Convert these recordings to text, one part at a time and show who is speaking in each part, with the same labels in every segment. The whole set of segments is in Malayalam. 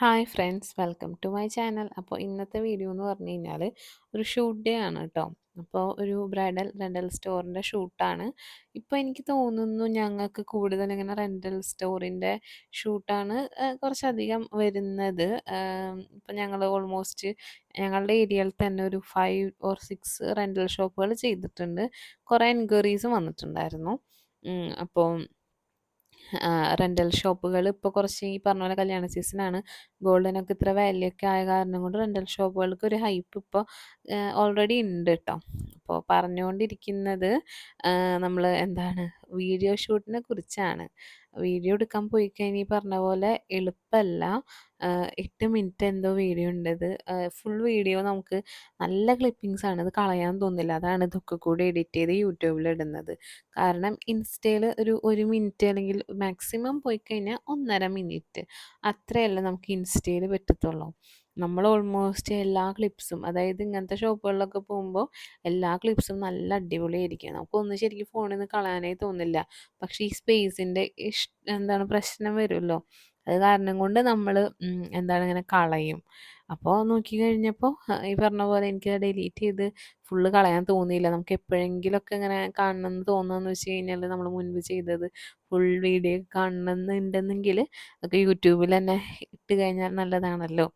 Speaker 1: Hi friends welcome to my channel. അപ്പോൾ ഇന്നത്തെ വീഡിയോ എന്ന് പറഞ്ഞു കഴിഞ്ഞാൽ ഒരു ഷൂട്ട് ഡേ ആണ് കേട്ടോ അപ്പോൾ ഒരു ബ്രൈഡൽ റെന്റൽ സ്റ്റോറിന്റെ ഷൂട്ടാണ്. ഇപ്പോൾ എനിക്ക് തോന്നുന്നു ഞങ്ങൾക്ക് കൂടുതൽ ഇങ്ങനെ റെന്റൽ സ്റ്റോറിന്റെ ഷൂട്ടാണ് കുറച്ചധികം വരുന്നത്. ഇപ്പോൾ ഞങ്ങൾ ഓൾമോസ്റ്റ് ഞങ്ങളുടെ ഏരിയയിൽ തന്നെ ഒരു ഫൈവ് ഓർ സിക്സ് റെന്റൽ ഷോപ്പുകൾ ചെയ്തിട്ടുണ്ട്. കുറേ എൻക്വയറീസ് വന്നിട്ടുണ്ടായിരുന്നു. അപ്പോൾ റെന്റൽ ഷോപ്പുകൾ ഇപ്പോൾ കുറച്ച് ഈ പറഞ്ഞ പോലെ കല്യാണ സീസണാണ് ഗോൾഡിനൊക്കെ ഇത്ര വാല്യൊക്കെ ആയ കാരണം കൊണ്ട് റെന്റൽ ഷോപ്പുകൾക്ക് ഒരു ഹൈപ്പ് ഇപ്പോൾ ഓൾറെഡി ഉണ്ട് കേട്ടോ അപ്പോൾ പറഞ്ഞുകൊണ്ടിരിക്കുന്നത് നമ്മൾ എന്താണ് വീഡിയോ ഷൂട്ടിനെ കുറിച്ചാണ്. വീഡിയോ എടുക്കാൻ പോയി കഴിഞ്ഞാൽ ഈ പറഞ്ഞ പോലെ എളുപ്പമല്ല എട്ട് മിനിറ്റ് എന്തോ വീഡിയോ ഉണ്ട്. ഫുൾ വീഡിയോ നമുക്ക് നല്ല ക്ലിപ്പിങ്സ് ആണ്. ഇത് കളയാൻ തോന്നില്ല. അതാണ് ഇതൊക്കെ കൂടി എഡിറ്റ് ചെയ്ത് യൂട്യൂബിൽ ഇടുന്നത്. കാരണം ഇൻസ്റ്റയിൽ ഒരു ഒരു മിനിറ്റ് അല്ലെങ്കിൽ മാക്സിമം പോയി കഴിഞ്ഞാൽ ഒന്നര മിനിറ്റ്. അത്രയല്ല നമുക്ക് ഇൻസ്റ്റയിൽ പറ്റത്തുള്ളൂ. നമ്മൾ ഓൾമോസ്റ്റ് എല്ലാ ക്ലിപ്സും അതായത് ഇങ്ങനത്തെ ഷോപ്പുകളിലൊക്കെ പോകുമ്പോൾ എല്ലാ ക്ലിപ്സും നല്ല അടിപൊളിയായിരിക്കും. നമുക്കൊന്നും ശരിക്കും ഫോണിൽ നിന്ന് കളയാനേ തോന്നില്ല. പക്ഷേ ഈ സ്പേസിന്റെ ഇഷ് എന്താണ് പ്രശ്നം വരുമല്ലോ. അത് കാരണം കൊണ്ട് നമ്മൾ എന്താണ് ഇങ്ങനെ കളയും. അപ്പോൾ നോക്കി കഴിഞ്ഞപ്പോൾ ഈ പറഞ്ഞ പോലെ എനിക്ക് ഡിലീറ്റ് ചെയ്ത് ഫുള്ള് കളയാൻ തോന്നിയില്ല. നമുക്ക് എപ്പോഴെങ്കിലുമൊക്കെ ഇങ്ങനെ കാണണമെന്ന് തോന്നുകയെന്ന് വെച്ച് കഴിഞ്ഞാൽ നമ്മൾ മുൻപ് ചെയ്തത് ഫുൾ വീഡിയോ കാണണമെന്നുണ്ടെന്നെങ്കിൽ അതൊക്കെ യൂട്യൂബിൽ തന്നെ ഇട്ട് കഴിഞ്ഞാൽ നല്ലതാണല്ലോ.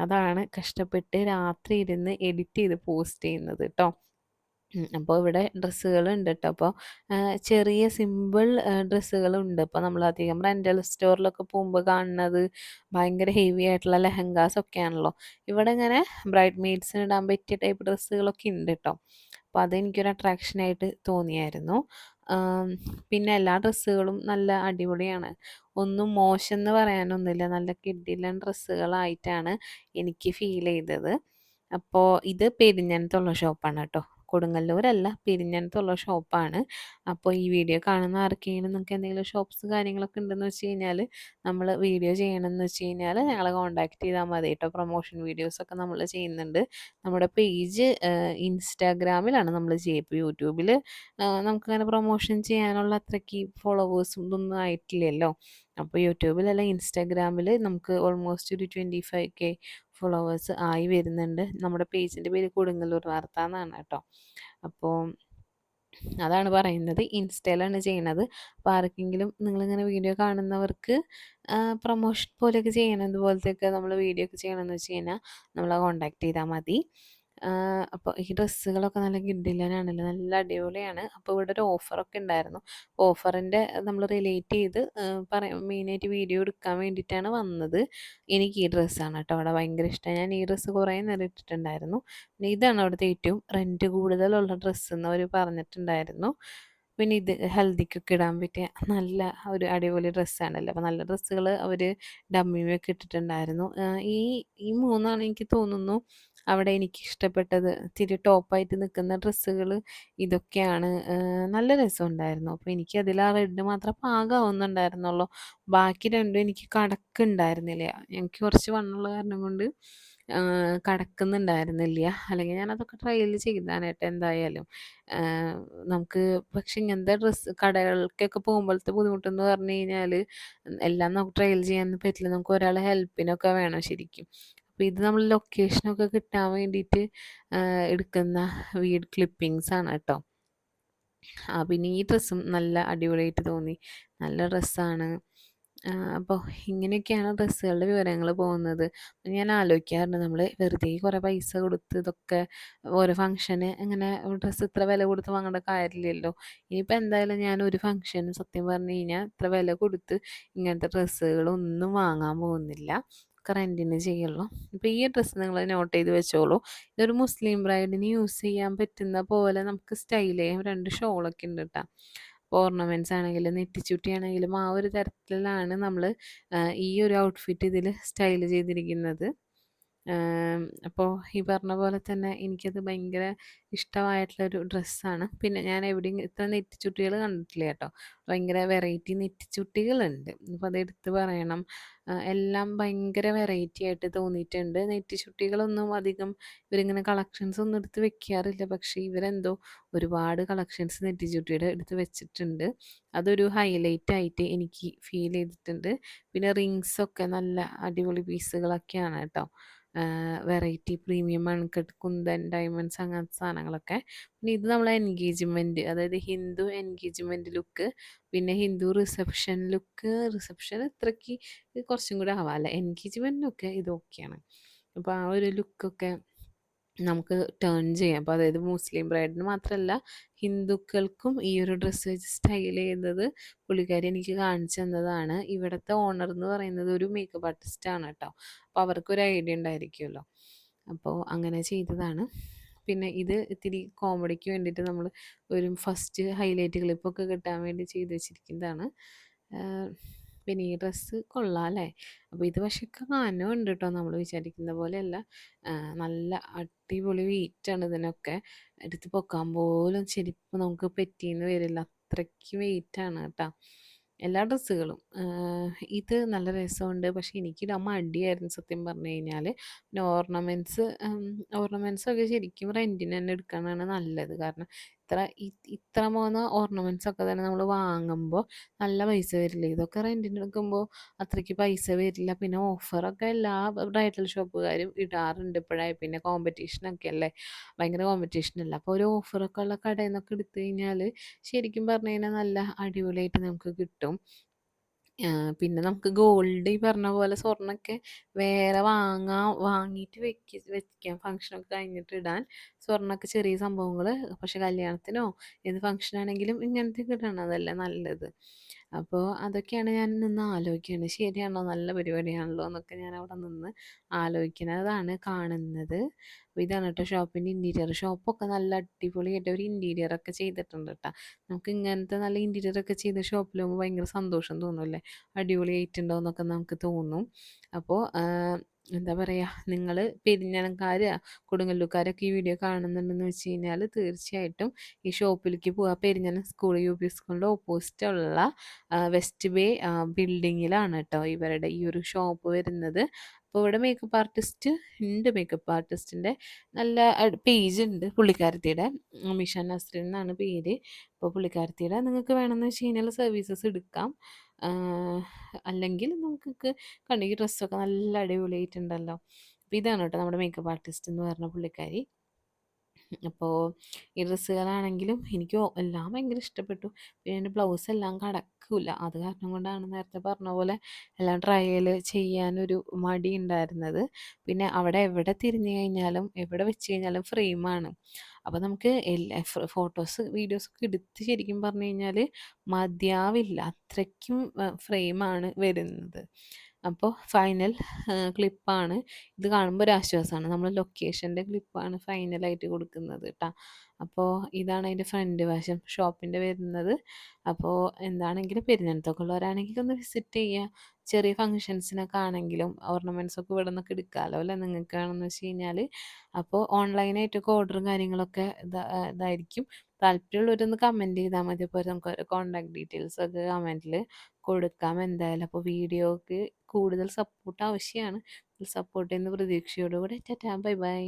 Speaker 1: അതാണ് കഷ്ടപ്പെട്ട് രാത്രി ഇരുന്ന് എഡിറ്റ് ചെയ്ത് പോസ്റ്റ് ചെയ്യുന്നത് കേട്ടോ അപ്പോൾ ഇവിടെ ഡ്രസ്സുകളുണ്ട് കേട്ടോ അപ്പോൾ ചെറിയ സിമ്പിൾ ഡ്രസ്സുകളുണ്ട് അപ്പോൾ നമ്മൾ അധികം റെന്റൽ സ്റ്റോറിലൊക്കെ പോകുമ്പോൾ കാണുന്നത് ഭയങ്കര ഹെവി ആയിട്ടുള്ള ലെഹങ്കാസ് ഒക്കെ ആണല്ലോ ഇവിടെ ഇങ്ങനെ ബ്രൈഡ് മെയ്ഡ്സിന് ഇടാൻ പറ്റിയ ടൈപ്പ് ഡ്രസ്സുകളൊക്കെ ഉണ്ട് കേട്ടോ അപ്പോൾ അതെനിക്കൊരു അട്രാക്ഷനായിട്ട് തോന്നിയായിരുന്നു. പിന്നെ എല്ലാ ഡ്രസ്സുകളും നല്ല അടിപൊളിയാണ്. ഒന്നും മോശം എന്ന് പറയാനൊന്നുമില്ല. നല്ല കിഡിലൻ ഡ്രസ്സുകളായിട്ടാണ് എനിക്ക് ഫീൽ ചെയ്തത്. അപ്പോൾ ഇത് പെരിഞ്ഞനത്തുള്ള ഷോപ്പാണ് കേട്ടോ കൊടുങ്ങല്ലൂരല്ല പിരിഞ്ഞനത്തുള്ള ഷോപ്പാണ്. അപ്പോൾ ഈ വീഡിയോ കാണുന്ന ആർക്കെങ്കിലും നിങ്ങൾക്ക് എന്തെങ്കിലും ഷോപ്പ്സ് കാര്യങ്ങളൊക്കെ ഉണ്ടെന്ന് വെച്ച് കഴിഞ്ഞാൽ നമ്മൾ വീഡിയോ ചെയ്യണമെന്ന് വെച്ച് കഴിഞ്ഞാൽ ഞങ്ങളെ കോൺടാക്ട് ചെയ്താൽ മതി കേട്ടോ. പ്രൊമോഷൻ വീഡിയോസൊക്കെ നമ്മൾ ചെയ്യുന്നുണ്ട്. നമ്മുടെ പേജ് ഇൻസ്റ്റാഗ്രാമിലാണ് നമ്മൾ ചെയ്യുക. യൂട്യൂബിൽ നമുക്കങ്ങനെ പ്രൊമോഷൻ ചെയ്യാനുള്ള അത്രയ്ക്ക് ഫോളോവേഴ്സും ഇതൊന്നും ആയിട്ടില്ലല്ലോ. അപ്പോൾ യൂട്യൂബിലല്ല ഇൻസ്റ്റാഗ്രാമിൽ നമുക്ക് ഓൾമോസ്റ്റ് ഒരു ട്വന്റി ഫൈവ് കെ ഫോളോവേഴ്സ് ആയി വരുന്നുണ്ട്. നമ്മുടെ പേജിന്റെ പേര് കൊടുങ്ങല്ലൂർ വാർത്ത എന്നാണ് കേട്ടോ. അപ്പോൾ അതാണ് പറയുന്നത്. ഇൻസ്റ്റയിലാണ് ചെയ്യണത്. അപ്പോൾ ആർക്കെങ്കിലും നിങ്ങളിങ്ങനെ വീഡിയോ കാണുന്നവർക്ക് പ്രൊമോഷൻ പോലെയൊക്കെ ചെയ്യണത് പോലത്തെയൊക്കെ നമ്മൾ വീഡിയോ ഒക്കെ ചെയ്യണമെന്ന് വെച്ച് കഴിഞ്ഞാൽ നമ്മളെ കോൺടാക്ട് ചെയ്താൽ മതി. അപ്പോൾ ഈ ഡ്രസ്സുകളൊക്കെ നല്ല കിഡിലനാണല്ലോ നല്ല അടിപൊളിയാണ്. അപ്പോൾ ഇവിടെ ഒരു ഓഫറൊക്കെ ഉണ്ടായിരുന്നു. ഓഫറിന്റെ നമ്മൾ റിലേറ്റ് ചെയ്ത് പറയാം മെയിനായിട്ട് വീഡിയോ എടുക്കാൻ വേണ്ടിയിട്ടാണ് വന്നത്. എനിക്ക് ഈ ഡ്രസ്സാണ് കേട്ടോ അവിടെ ഭയങ്കര ഇഷ്ടമാണ് ഞാൻ ഈ ഡ്രസ്സ് കുറേ നേരം ഇട്ടിട്ടുണ്ടായിരുന്നു. പിന്നെ ഇതാണ് അവിടുത്തെ ഏറ്റവും റെന്റ് കൂടുതലുള്ള ഡ്രസ്സ് എന്ന് അവർ പറഞ്ഞിട്ടുണ്ടായിരുന്നു. പിന്നെ ഇത് ഹൽദിക്കൊക്കെ ഇടാൻ പറ്റിയ നല്ല ഒരു അടിപൊളി ഡ്രസ്സാണല്ലോ. അപ്പോൾ നല്ല ഡ്രസ്സുകൾ അവർ ഡമ്മിയൊക്കെ ഇട്ടിട്ടുണ്ടായിരുന്നു. ഈ ഈ മൂന്നാണ് എനിക്ക് തോന്നുന്നു അവിടെ എനിക്ക് ഇഷ്ടപ്പെട്ടത് ഇത്തിരി ടോപ്പായിട്ട് നിൽക്കുന്ന ഡ്രസ്സുകൾ ഇതൊക്കെയാണ്. നല്ല രസമുണ്ടായിരുന്നു. അപ്പോൾ എനിക്ക് അതിൽ ആ റെഡ് മാത്രം പാകമാവുന്നുണ്ടായിരുന്നുള്ളൂ ബാക്കി രണ്ടും എനിക്ക് കടക്കുണ്ടായിരുന്നില്ല എനിക്ക് കുറച്ച് വണ്ണുള്ള കാരണം കൊണ്ട് കടക്കുന്നുണ്ടായിരുന്നില്ല. അല്ലെങ്കിൽ ഞാനതൊക്കെ ട്രയൽ ചെയ്താനായിട്ട് എന്തായാലും. നമുക്ക് പക്ഷെ ഇങ്ങനത്തെ ഡ്രസ്സ് കടകൾക്കൊക്കെ പോകുമ്പോഴത്തെ ബുദ്ധിമുട്ടെന്ന് പറഞ്ഞു കഴിഞ്ഞാൽ എല്ലാം നമുക്ക് ട്രയൽ ചെയ്യാൻ പറ്റില്ല. നമുക്ക് ഒരാളെ ഹെൽപ്പിനൊക്കെ വേണം ശരിക്കും. അപ്പോൾ ഇത് നമ്മൾ ലൊക്കേഷനൊക്കെ കിട്ടാൻ വേണ്ടിയിട്ട് എടുക്കുന്ന വീഡ് ക്ലിപ്പിങ്സ് ആണ് കേട്ടോ ആ പിന്നെ ഈ ഡ്രസ്സും നല്ല അടിപൊളിയായിട്ട് തോന്നി. നല്ല ഡ്രസ്സാണ് അപ്പോൾ ഇങ്ങനെയൊക്കെയാണ് ഡ്രസ്സുകളുടെ വിവരങ്ങൾ പോകുന്നത്. ഞാൻ ആലോചിക്കാറുണ്ട് നമ്മൾ വെറുതെ കുറേ പൈസ കൊടുത്ത് ഇതൊക്കെ ഓരോ ഫംഗ്ഷന് ഇങ്ങനെ ഡ്രസ്സ് ഇത്ര വില കൊടുത്ത് വാങ്ങേണ്ട കാര്യമില്ലല്ലോ. ഇനിയിപ്പോൾ എന്തായാലും ഞാൻ ഒരു ഫംഗ്ഷന് സത്യം പറഞ്ഞു കഴിഞ്ഞാൽ ഇത്ര വില കൊടുത്ത് ഇങ്ങനത്തെ ഡ്രസ്സുകളൊന്നും വാങ്ങാൻ പോകുന്നില്ല. ഒക്കെ റെന്റിന് ചെയ്യുള്ളൂ. ഇപ്പോൾ ഈ ഡ്രസ്സ് നിങ്ങൾ നോട്ട് ചെയ്ത് വെച്ചോളൂ. ഇതൊരു മുസ്ലിം ബ്രൈഡിന് യൂസ് ചെയ്യാൻ പറ്റുന്ന പോലെ നമുക്ക് സ്റ്റൈൽ ചെയ്യാം. രണ്ട് ഷോളൊക്കെ ഉണ്ട് കേട്ടോ ഓർണമെന്റ്സ് ആണെങ്കിലും നെറ്റിച്ചുട്ടി ആണെങ്കിലും ആ ഒരു തരത്തിലാണ് നമ്മൾ ഈ ഒരു ഔട്ട്ഫിറ്റ് ഇതിൽ സ്റ്റൈൽ ചെയ്തിരിക്കുന്നത്. അപ്പോൾ ഈ പറഞ്ഞ പോലെ തന്നെ എനിക്കത് ഭയങ്കര ഇഷ്ടമായിട്ടുള്ളൊരു ഡ്രസ്സാണ്. പിന്നെ ഞാൻ എവിടെയും ഇത്ര നെറ്റിച്ചുട്ടികൾ കണ്ടിട്ടില്ല കേട്ടോ. ഭയങ്കര വെറൈറ്റി നെറ്റിച്ചുട്ടികളുണ്ട്. അപ്പോൾ അത് എടുത്ത് പറയണം എല്ലാം ഭയങ്കര വെറൈറ്റി ആയിട്ട് തോന്നിയിട്ടുണ്ട്. നെറ്റിച്ചുട്ടികളൊന്നും അധികം ഇവരിങ്ങനെ കളക്ഷൻസ് ഒന്നും എടുത്ത് വെക്കാറില്ല. പക്ഷേ ഇവരെന്തോ ഒരുപാട് കളക്ഷൻസ് നെറ്റിച്ചുട്ടിയുടെ എടുത്ത് വെച്ചിട്ടുണ്ട്. അതൊരു ഹൈലൈറ്റ് ആയിട്ട് എനിക്ക് ഫീൽ ചെയ്തിട്ടുണ്ട്. പിന്നെ റിങ്സൊക്കെ നല്ല അടിപൊളി പീസുകളൊക്കെയാണ് കേട്ടോ. Variety premium uncut kundan diamonds അങ്ങനത്തെ സാധനങ്ങളൊക്കെ. പിന്നെ ഇത് നമ്മളെ എൻഗേജ്മെന്റ് അതായത് ഹിന്ദു എൻഗേജ്മെന്റ് ലുക്ക് പിന്നെ ഹിന്ദു റിസപ്ഷൻ ലുക്ക് റിസപ്ഷൻ ഇത്രയ്ക്ക് കുറച്ചും കൂടെ ആവാമല്ലേ എൻഗേജ്മെന്റിനൊക്കെ ഇത് ഓക്കെയാണ് അപ്പോൾ ആ ഒരു ലുക്കൊക്കെ നമുക്ക് ടേൺ ചെയ്യാം. അപ്പോൾ അതായത് മുസ്ലിം ബ്രൈഡിന് മാത്രമല്ല ഹിന്ദുക്കൾക്കും ഈ ഒരു ഡ്രസ്സ് വെച്ച് സ്റ്റൈൽ ചെയ്യുന്നത് പുള്ളിക്കാരി എനിക്ക് കാണിച്ചു തന്നതാണ്. ഇവിടുത്തെ ഓണർ എന്ന് പറയുന്നത് ഒരു മേക്കപ്പ് ആർട്ടിസ്റ്റാണ് കേട്ടോ. അപ്പോൾ അവർക്കൊരു ഐഡിയ ഉണ്ടായിരിക്കുമല്ലോ. അപ്പോൾ അങ്ങനെ ചെയ്തതാണ്. പിന്നെ ഇത് ഇത്തിരി കോമഡിക്ക് വേണ്ടിയിട്ട് നമ്മൾ ഒരു ഫസ്റ്റ് ഹൈലൈറ്റ് ക്ലിപ്പൊക്കെ കിട്ടാൻ വേണ്ടി ചെയ്ത് വെച്ചിരിക്കുന്നതാണ്. പിന്നെ ഈ ഡ്രസ്സ് കൊള്ളാം അല്ലേ? അപ്പോൾ ഇത് പക്ഷേ കനമുണ്ട് കേട്ടോ നമ്മൾ വിചാരിക്കുന്ന പോലെയല്ല. നല്ല അടിപൊളി വെയിറ്റാണ് ഇതിനൊക്കെ. എടുത്ത് പൊക്കാൻ പോലും ചെരുപ്പ് നമുക്ക് പറ്റിയെന്ന് വരില്ല. അത്രയ്ക്ക് വെയിറ്റാണ് കേട്ടോ. എല്ലാ ഡ്രസ്സുകളും. ഇത് നല്ല രസമുണ്ട്. പക്ഷേ എനിക്കിടാൻ മടിയായിരുന്നു സത്യം പറഞ്ഞു കഴിഞ്ഞാൽ പിന്നെ ഓർണമെന്റ്സ് ഓർണമെന്റ്സ് ഒക്കെ ശരിക്കും റെന്റിന് തന്നെ എടുക്കാനാണ് നല്ലത്. കാരണം ഇത്ര ഇത്ര പോകുന്ന ഓർണമെന്റ്സ് ഒക്കെ തന്നെ നമ്മൾ വാങ്ങുമ്പോൾ നല്ല പൈസ വരില്ല? ഇതൊക്കെ റെന്റിന് എടുക്കുമ്പോൾ അത്രയ്ക്ക് പൈസ വരില്ല. പിന്നെ ഓഫറൊക്കെ എല്ലാ ബ്രൈഡൽ ഷോപ്പുകാരും ഇടാറുണ്ട് ഇപ്പോഴായി. പിന്നെ കോമ്പറ്റീഷനൊക്കെ അല്ലേ? ഭയങ്കര കോമ്പറ്റീഷൻ അല്ല? അപ്പോൾ ഒരു ഓഫറൊക്കെ ഉള്ള കടയിൽ നിന്നൊക്കെ എടുത്തു കഴിഞ്ഞാൽ ശരിക്കും പറഞ്ഞു കഴിഞ്ഞാൽ നല്ല അടിപൊളിയായിട്ട് നമുക്ക് കിട്ടും. പിന്നെ നമുക്ക് ഗോൾഡ് ഈ പറഞ്ഞ പോലെ സ്വർണമൊക്കെ വേറെ വാങ്ങാൻ വാങ്ങിയിട്ട് വെക്ക വെക്കാം. ഫങ്ഷനൊക്കെ കഴിഞ്ഞിട്ട് ഇടാൻ. സ്വർണമൊക്കെ ചെറിയ സംഭവങ്ങൾ പക്ഷെ കല്യാണത്തിനോ ഏത് ഫംഗ്ഷൻ ആണെങ്കിലും ഇങ്ങനത്തെ ഇടണതല്ലേ നല്ലത്. അപ്പോൾ അതൊക്കെയാണ് ഞാൻ നിന്ന് ആലോചിക്കുന്നത് ശരിയാണോ നല്ല പരിപാടിയാണല്ലോ എന്നൊക്കെ ഞാൻ അവിടെ നിന്ന് ആലോചിക്കുന്നതാണ് കാണുന്നത്. അപ്പോൾ ഇതാണ് കേട്ടോ ഷോപ്പിന്റെ ഇന്റീരിയർ ഷോപ്പൊക്കെ നല്ല അടിപൊളിയായിട്ട് ഒരു ഇന്റീരിയർ ഒക്കെ ചെയ്തിട്ടുണ്ട് കേട്ടോ നമുക്ക് ഇങ്ങനത്തെ നല്ല ഇന്റീരിയർ ഒക്കെ ചെയ്ത ഷോപ്പിൽ പോകുമ്പോൾ ഭയങ്കര സന്തോഷം തോന്നുമല്ലേ അടിപൊളിയായിട്ടുണ്ടോ എന്നൊക്കെ നമുക്ക് തോന്നും. അപ്പോൾ എന്താ പറയുക നിങ്ങൾ പെരിഞ്ഞനക്കാർ കൊടുങ്ങല്ലൂക്കാരൊക്കെ ഈ വീഡിയോ കാണുന്നുണ്ടെന്ന് വെച്ച് കഴിഞ്ഞാൽ തീർച്ചയായിട്ടും ഈ ഷോപ്പിലേക്ക് പോവുക. പെരിഞ്ഞനം സ്കൂൾ യു പി സ്കൂളിന്റെ ഓപ്പോസിറ്റുള്ള വെസ്റ്റ് ബേ ബിൽഡിങ്ങിലാണ് കേട്ടോ ഇവരുടെ ഈ ഒരു ഷോപ്പ് വരുന്നത്. അപ്പോൾ ഇവിടെ മേക്കപ്പ് ആർട്ടിസ്റ്റ് ഉണ്ട് മേക്കപ്പ് ആർട്ടിസ്റ്റിന്റെ നല്ല പേജ് ഉണ്ട് പുള്ളിക്കാരത്തിയുടെ. മിഷൻ നസ്രിൻ എന്നാണ് പേര്. അപ്പോൾ പുള്ളിക്കാരത്തിയുടെ നിങ്ങൾക്ക് വേണമെന്ന് വെച്ച് കഴിഞ്ഞാൽ സർവീസസ് എടുക്കാം. അല്ലെങ്കിൽ നമുക്ക് കണ്ടെങ്കിൽ ഡ്രസ്സൊക്കെ നല്ല അടിപൊളിയായിട്ടുണ്ടല്ലോ. അപ്പോൾ ഇതാണ് കേട്ടോ നമ്മുടെ മേക്കപ്പ് ആർട്ടിസ്റ്റ് എന്ന് പറഞ്ഞ പുള്ളിക്കാരി. അപ്പോൾ ഈ ഡ്രസ്സുകളാണെങ്കിലും എനിക്ക് എല്ലാം ഭയങ്കര ഇഷ്ടപ്പെട്ടു. പിന്നെ എന്റെ ബ്ലൗസ് എല്ലാം കടക്കില്ല അത് കാരണം കൊണ്ടാണ് നേരത്തെ പറഞ്ഞ പോലെ എല്ലാം ട്രയൽ ചെയ്യാനൊരു മടി ഉണ്ടായിരുന്നത്. പിന്നെ അവിടെ എവിടെ തിരിഞ്ഞു കഴിഞ്ഞാലും എവിടെ വെച്ച് കഴിഞ്ഞാലും ഫ്രെയിമാണ് അപ്പോൾ നമുക്ക് ഫോട്ടോസ് വീഡിയോസ് ഒക്കെ എടുത്ത് ശരിക്കും പറഞ്ഞു കഴിഞ്ഞാൽ മതിയാവില്ല. അത്രയ്ക്കും ഫ്രെയിമാണ് വരുന്നത്. അപ്പോൾ ഫൈനൽ ക്ലിപ്പാണ് ഇത് കാണുമ്പോൾ ഒരു ആശ്വാസമാണ് നമ്മൾ ലൊക്കേഷന്റെ ക്ലിപ്പാണ് ഫൈനലായിട്ട് കൊടുക്കുന്നത് കേട്ടോ അപ്പോൾ ഇതാണ് അതിന്റെ ഫ്രണ്ട് വശം ഷോപ്പിന്റെ വരുന്നത്. അപ്പോൾ എന്താണെങ്കിലും പെരുന്നടുത്തൊക്കെ ഉള്ളവരാണെങ്കിൽ ഒന്ന് വിസിറ്റ് ചെയ്യുക ചെറിയ ഫങ്ഷൻസിനൊക്കെ ആണെങ്കിലും ഓർണമെന്റ്സ് ഒക്കെ ഇവിടെ നിന്നൊക്കെ എടുക്കാമല്ലോ അല്ലേ നിങ്ങൾക്കാണെന്ന് വെച്ച് കഴിഞ്ഞാൽ അപ്പോൾ ഓൺലൈനായിട്ടൊക്കെ ഓർഡറും കാര്യങ്ങളൊക്കെ ഇതായിരിക്കും. താല്പര്യമുള്ളവരൊന്ന് കമന്റ് ചെയ്താൽ മതി. അപ്പോൾ നമുക്ക് കോൺടാക്ട് ഡീറ്റെയിൽസ് ഒക്കെ കമന്റിൽ കൊടുക്കാം എന്തായാലും. അപ്പോൾ വീഡിയോക്ക് കൂടുതൽ സപ്പോർട്ട് ആവശ്യമാണ് സപ്പോർട്ട് ചെയ്യുന്ന പ്രതീക്ഷയോടുകൂടെ ടാറ്റാ ബൈ ബൈ